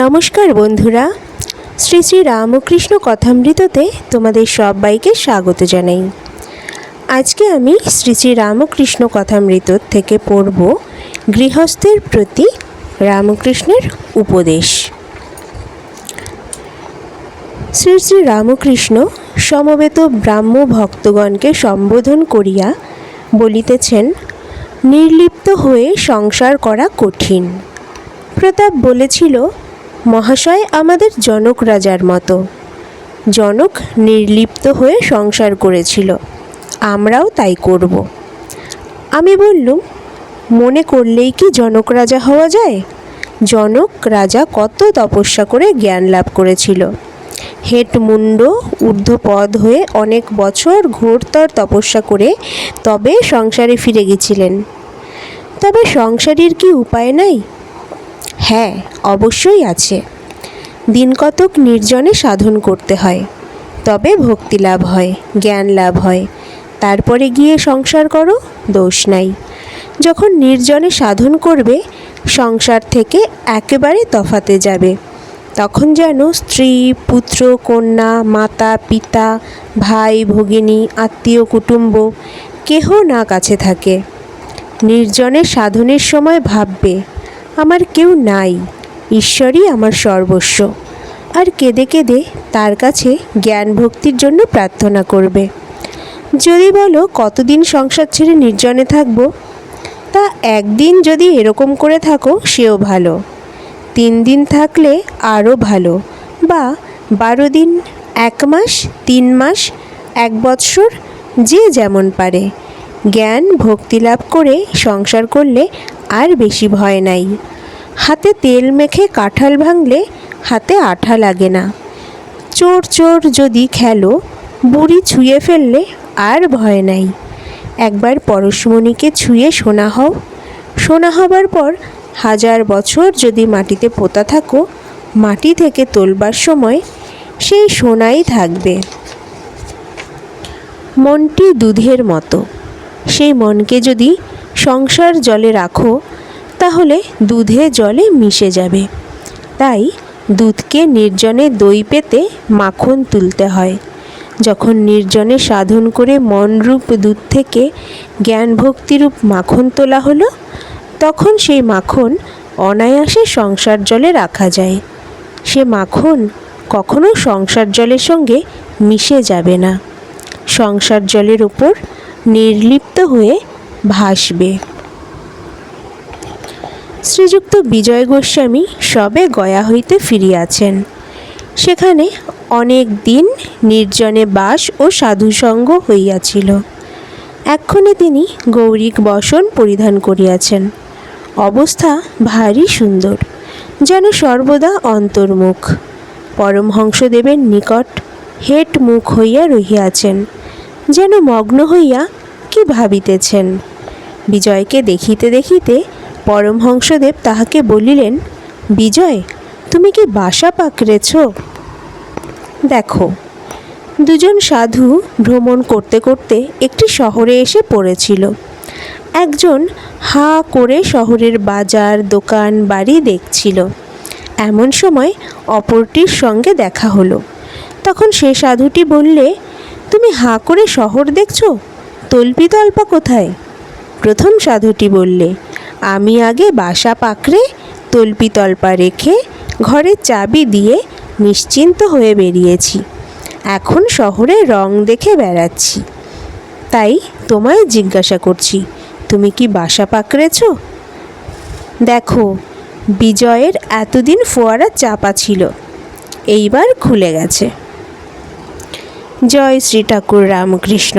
নমস্কার বন্ধুরা। শ্রী শ্রী রামকৃষ্ণ কথামৃততে তোমাদের সবাইকে স্বাগত জানাই। আজকে আমি শ্রী শ্রী রামকৃষ্ণ কথামৃত থেকে পড়ব গৃহস্থের প্রতি রামকৃষ্ণের উপদেশ। শ্রী শ্রী রামকৃষ্ণ সমবেত ব্রাহ্ম ভক্তগণকে সম্বোধন করিয়া বলিতেছেন, নির্লিপ্ত হয়ে সংসার করা কঠিন। প্রতাপ বলেছিল মহাশয় আমাদের জনক রাজার মতো। জনক নির্লিপ্ত হয়ে সংসার করেছিল। আমরাও তাই করব। আমি বললুম, মনে করলেই কি জনক রাজা হওয়া যায়? জনক রাজা কত তপস্যা করে জ্ঞান লাভ করেছিল। হেট মুন্ড ঊর্ধ্বপদ হয়ে অনেক বছর ঘোরতর তপস্যা করে তবে সংসারে ফিরে গেছিলেন। তবে সংসারীর কি উপায় নাই? হ্যাঁ অবশ্যই আছে। দিন কতক নির্জনে সাধন করতে হয়। তবে ভক্তি লাভ হয়, জ্ঞান লাভ হয়। তারপরে গিয়ে সংসার করো, দোষ নাই। যখন নির্জনে সাধন করবে, সংসার থেকে একেবারে তফাতে যাবে। তখন যেন স্ত্রী, পুত্র, কন্যা, মাতা, পিতা, ভাই, ভগিনী, আত্মীয়, কুটুম্ব কেহ না কাছে থাকে। নির্জনে সাধনের সময় ভাববে আমার কেউ নাই। ঈশ্বরই আমার সর্বস্ব। আর কেঁদে কেঁদে তার কাছে জ্ঞান ভক্তির জন্য প্রার্থনা করবে। যদি বলো, কতদিন সংসার ছেড়ে নির্জনে থাকব? তা একদিন যদি এরকম করে থাকো, সেও ভালো। তিন দিন থাকলে আরও ভালো। বা বারো দিন, এক মাস, তিন মাস, এক বৎসর, যে যেমন পারে। জ্ঞান, ভক্তি লাভ করে সংসার করলে আর বেশি ভয় নাই। হাতে তেল মেখে কাঁঠাল ভাঙলে হাতে আঠা লাগে না। চোর চোর যদি খেলো, বুড়ি ছুঁয়ে ফেললে আর ভয় নাই। একবার পরশমণিকে ছুঁয়ে সোনা হও। সোনা হবার পর হাজার বছর যদি মাটিতে পোতা থাকো, মাটি থেকে তোলবার সময় সেই সোনাই থাকবে। মনটি দুধের মতো। সেই মনকে যদি সংসার জলে রাখো, তাহলে দুধে জলে মিশে যাবে। তাই দুধকে নির্জনে দই পেতে মাখন তুলতে হয়। যখন নির্জনে সাধন করে মনরূপ দুধ থেকে জ্ঞান ভক্তিরূপ মাখন তোলা হলো, তখন সেই মাখন অনায়াসে সংসার জলে রাখা যায়। সে মাখন কখনো সংসার জলের সঙ্গে মিশে যাবে না। সংসার জলের ওপর নির্লিপ্ত হয়ে ভাসবে। শ্রীযুক্ত বিজয় গোস্বামী সবে গয়া হইতে ফিরিয়াছেন। সেখানে অনেক দিন নির্জনে বাস ও সাধুসঙ্গ হইয়াছিল। এক্ষণে তিনি গৌরিক বসন পরিধান করিয়াছেন। অবস্থা ভারী সুন্দর, যেন সর্বদা অন্তর্মুখ। পরমহংসদেবের নিকট হেট মুখ হইয়া রহিয়াছেন, যেন মগ্ন হইয়া কি ভাবিতেছেন? বিজয়কে দেখিতে দেখিতে পরমহংসদেব তাহাকে বলিলেন, বিজয়, তুমি কি বাসা পাকড়েছ? দেখো, দুজন সাধু ভ্রমণ করতে করতে একটি শহরে এসে পড়েছিল। একজন হা করে শহরের বাজার, দোকান, বাড়ি দেখছিল। এমন সময় অপরটির সঙ্গে দেখা হলো। তখন সে সাধুটি বললে, তুমি হাঁ করে শহর দেখছ? তল্পি তল্পা কোথায়? প্রথম সাধুটি বললে, আমি আগে বাসা পাকড়ে তল্পি তল্পা রেখে ঘরের চাবি দিয়ে নিশ্চিন্ত হয়ে বেরিয়েছি। এখন শহরে রং দেখে বেড়াচ্ছি। তাই তোমায় জিজ্ঞাসা করছি, তুমি কি বাসা পাকড়েছ? দেখো, বিজয়ের এতদিন ফোয়ারা চাপা ছিল, এইবার খুলে গেছে। জয় শ্রী ঠাকুর রামকৃষ্ণ।